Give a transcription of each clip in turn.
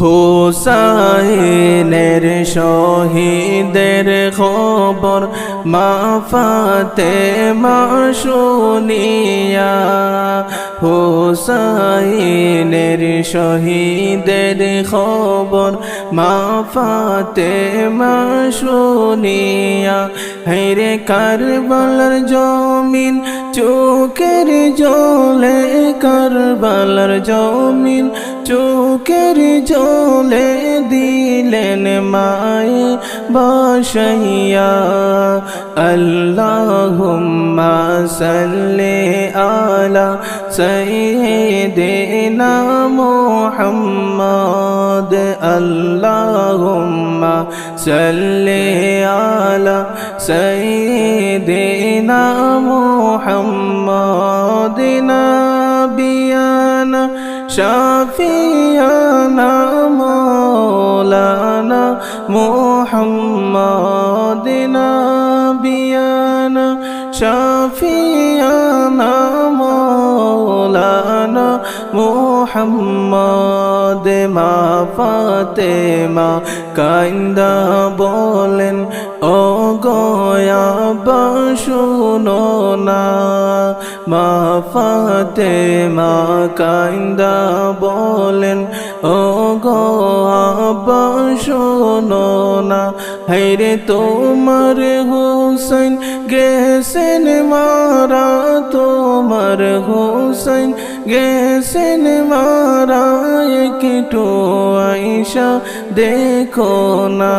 হুসাইনের শহীদের খবর মা ফাতে মা শুনিয়া, হুসাইনের শহীদের খবর মা ফাতে মা শুনিয়া, হেরে কারবালার জমিন, চোখের জলে কারবালার জমিন চোখের জলে দিলেন মায়ে বসাইয়া। আল্লাহুম্মা সাল্লি আলা সাইয়্যিদিনা মুহাম্মদ। আল্লাহুম্মা সাল্লি আলা সাইয়্যিদিনা মুহাম্মদ। নাবিয়ানা শাফিয়ানা محمد نبينا شفيعنا مولانا محمد মা ফাতেমা কাইন্দা বলেন ও গয়া শুনো না, মা ফাতেমা কাইন্দা বলেন ও গো শোনো না হাইরে তোমার হুসাইন গেছেন মারা, তোমার হুসাইন গেছেন মারা একটু আইসা দেখো না।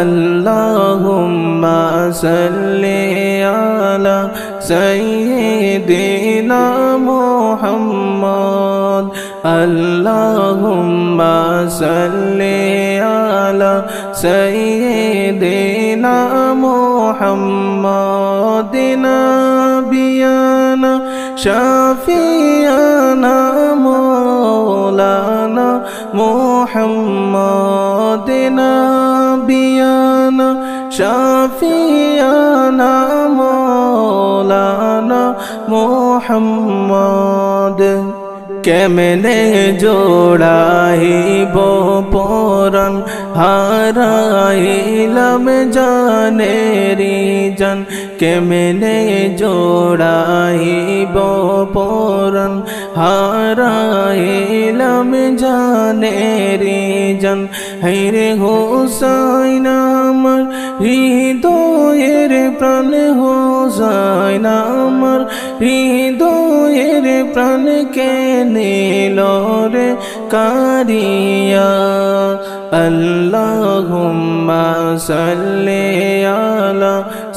আল্লাহুম্মা সাল্লি আলা সাইয়্যিদিনা মুহাম্মদ। আল্লাহুম্মা সাল্লি আলা সাইয়্যিদিনা মুহাম্মদ নাবিয়ানা শফিয়ানা মৌলানা মোহাম্মদিনা বিয়ানা শফিয়ানা মৌলানা মোহাম্মদ কেমনে জোড়াইব পরন হারাইলাম জানেরি জান কেমনে জোড়াইব পরাণ? হারাইলাম জানে রি জান। হাইরে হোসাইন, আমার হৃদয়ের প্রাণ হোসাইন, আমার হৃদয়ের প্রাণ কে নীল রে কারিয়া? আল্লাহুম্মা সাল্লি আলা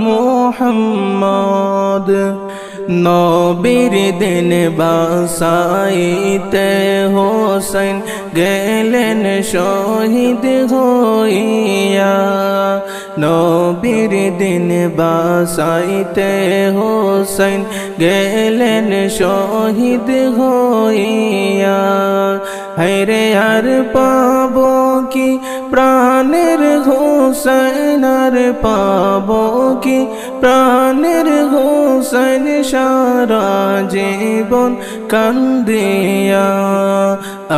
মোহাম্মদ। নবীর দিন বাসাইতে হোসেন গেলেন শহীদ হইয়া। নবীর দিন বাসাইতে হোসেন গেলেন শহীদ হইয়া। হরে আর পাবো কি প্রাণের হোসেন আর পাব কি? প্রাণের হোসেন সারা জীবন কান্দিয়া।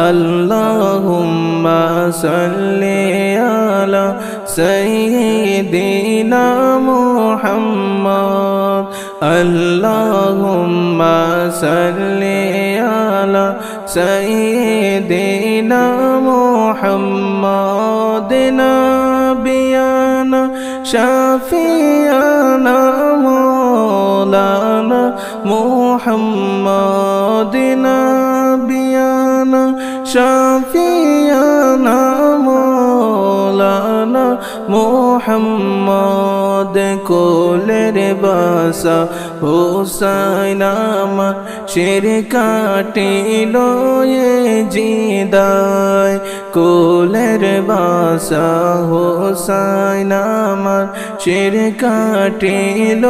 আল্লাহুম্মা সাল্লি আলা সাইয়্যিদিনা মুহাম্মদ। আল্লাহুম্মা সাল্লি আলা সাইয়্যিদিনা মুহাম্মদ। شفيعنا مولانا محمدنا بيانا شفيعنا مولانا মৌলানা মোহাম্মদ কোলের বাসা হোসাইন আমার শের কাটিল জিদায় কোলের বাসা হোসাইন আমার শের কাটিল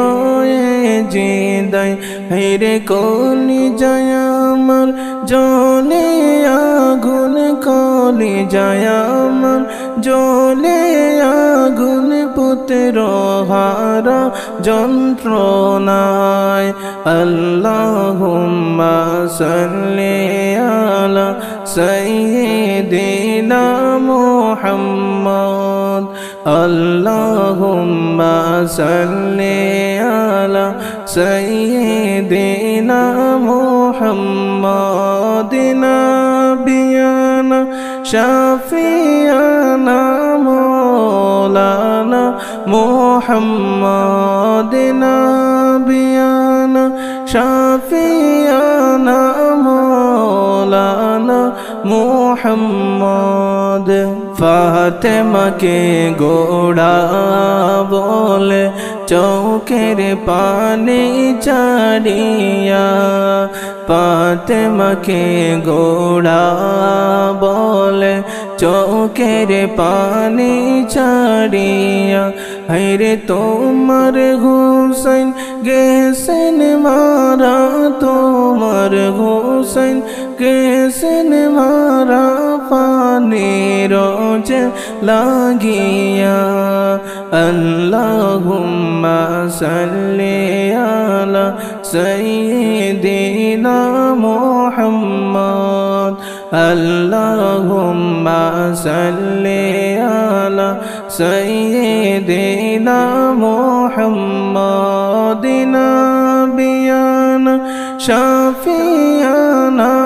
জিদায় হেরে কলি আমার জলে আগুন কলি আমার জলে আগুন পুত্র হারা যন্ত্রণায়। আল্লাহুম্মা সাল্লি আলা সাইয়্যিদিনা মুহাম্মদ। আল্লাহুম্মা সাল্লি আলা সাইয়্যিদিনা মুহাম্মদ شفيعنا مولانا محمد نبينا شفيعنا مولانا محمد ফাতেমাকে গোড়া বলে চৌকের পানি চাড়িয়া ফাতেমাকে গোড়া বলে চৌকের পানি ছাড়িয়া। হাইরে তোমার হুসैन গেছেন মারা, তোমার হুসैन গেছেন মারা পানি রোজ লাগিয়া আল্লাহুম্মা সাল্লি আলা সাইয়্যিদিনা মুহাম্মদ আল্লাহুম্মা সাল্লি আলা সাইয়্যিদিনা মুহাম্মদ নাবিয়ানা শাফিয়ানা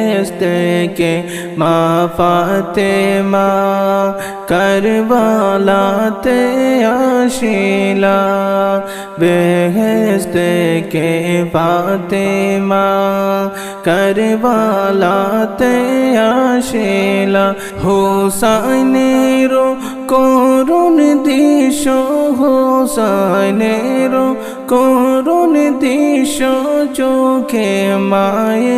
কে মা ফাতেমা করবালাতে আসিলা বেহেস্ত কে ফাতেমা করবালাতে আসিলা হুসাইনেরো করুণ দিশ হুসাইনেরো করুণ দিশ চোখে মায়ে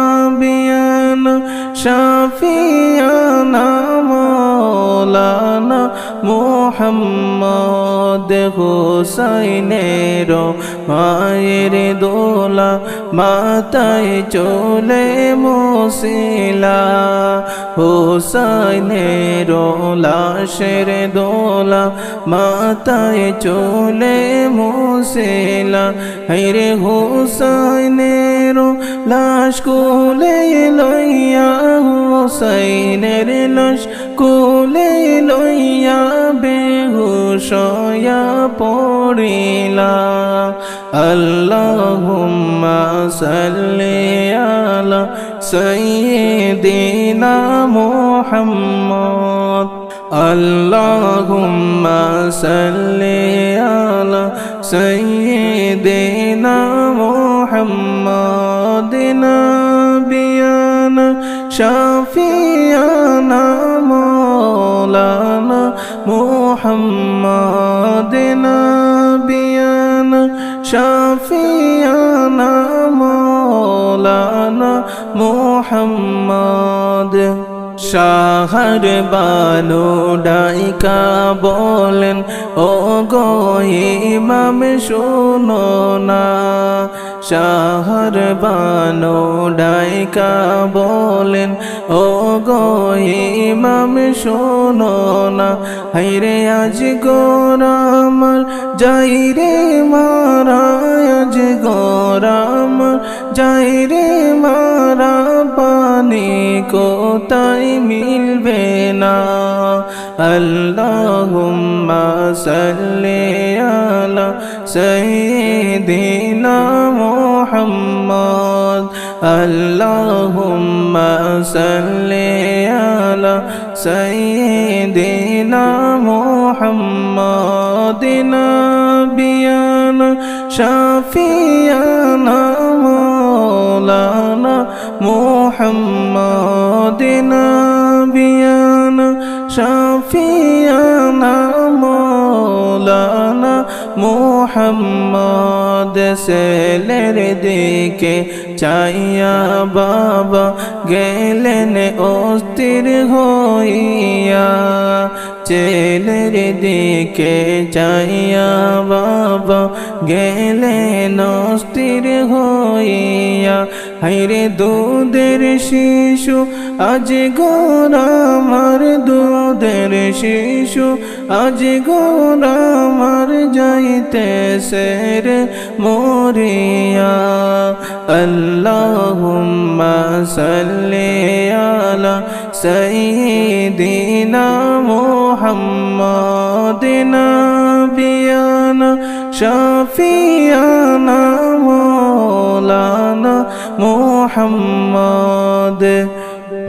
শফিয়ানা মৌলানা মোহাম্মদ হুসাইনের মায়ের দোলা মাতায় চলে মোসিলা হুসাইনের লাশের দোলা মাতায় চলে মোসিলা রে হুসাইনের লাশ কুলে লইয়া হুসাইনের লাশ কুলে লইয়া বেহুশয়া পড়িলা। আল্লাহুম্মা সাল্লি আলা সাইয়্যিদিনা মুহাম্মদ। আল্লাহুম্মা সাল্লি আলা সাইয়্যিদিনা মুহাম্মদ محمد نبينا شافينا مولانا محمد نبينا شافينا مولانا محمد শাহার বানু ডাইকা বলেন ও গো ইমাম, শোনো না। শাহার বানু ডাইকা বলেন ও গো ইমাম, শোনো না। হাইরে আজ গোরামার যাই রে মারা, আজ গোরামার যাই রে পানি কোথায় মিলবে না আল্লাহুম্মা সাল্লি আলা সাইয়্যিদিনা মুহাম্মদ আল্লাহুম্মা সাল্লি আলা সাইয়্যিদিনা মুহাম্মদ নাবিয়ানা শাফিয়ানা مولانا محمد মদিনা বিয়ানা শাফিয়ানা মৌলানা মোহাম্মদ সেলের দিকে চাইয়া বাবা গেলেন অস্থির হইয়া। ছেলের দিকে চাইয়া বাবা গেলেন অস্থির হইয়া। হাইরে দুধের শিশু, আজ গোরামার দুধের শিশু, আজ গোরামার যাইতে সের মরিয়া। আল্লাহুম্মা সাল্লি আলা সাইয়্যিদিনা শাফিয়ানা মাওলানা মুহাম্মদ।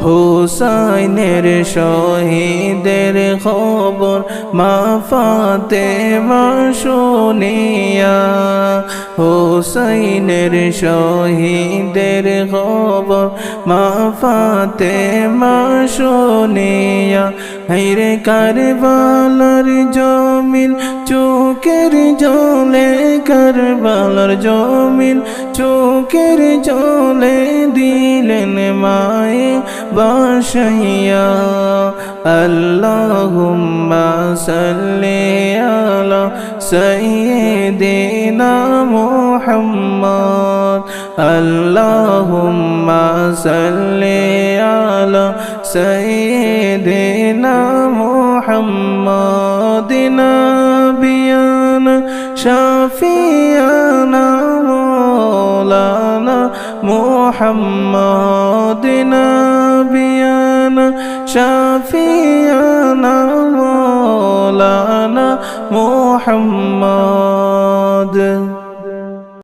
হুসাইনের শহীদের খবর মা ফাতে শুনিয়া, হুসাইনের শহীদের খবর মা ফাতে শুনিয়া হাইরে কারবালার জমিন, চোখের জলে কারবালার জমিন, চোখের জলে দিলেন মায়ে বাসাইয়া। আল্লাহুম্মা সাল্লি আলা সাইয়্যিদিনা মুহাম্মদ। আল্লাহুম্মা সাল্লি আলা سيدنا محمد نبينا شفيعنا مولانا محمد نبينا شفيعنا مولانا محمد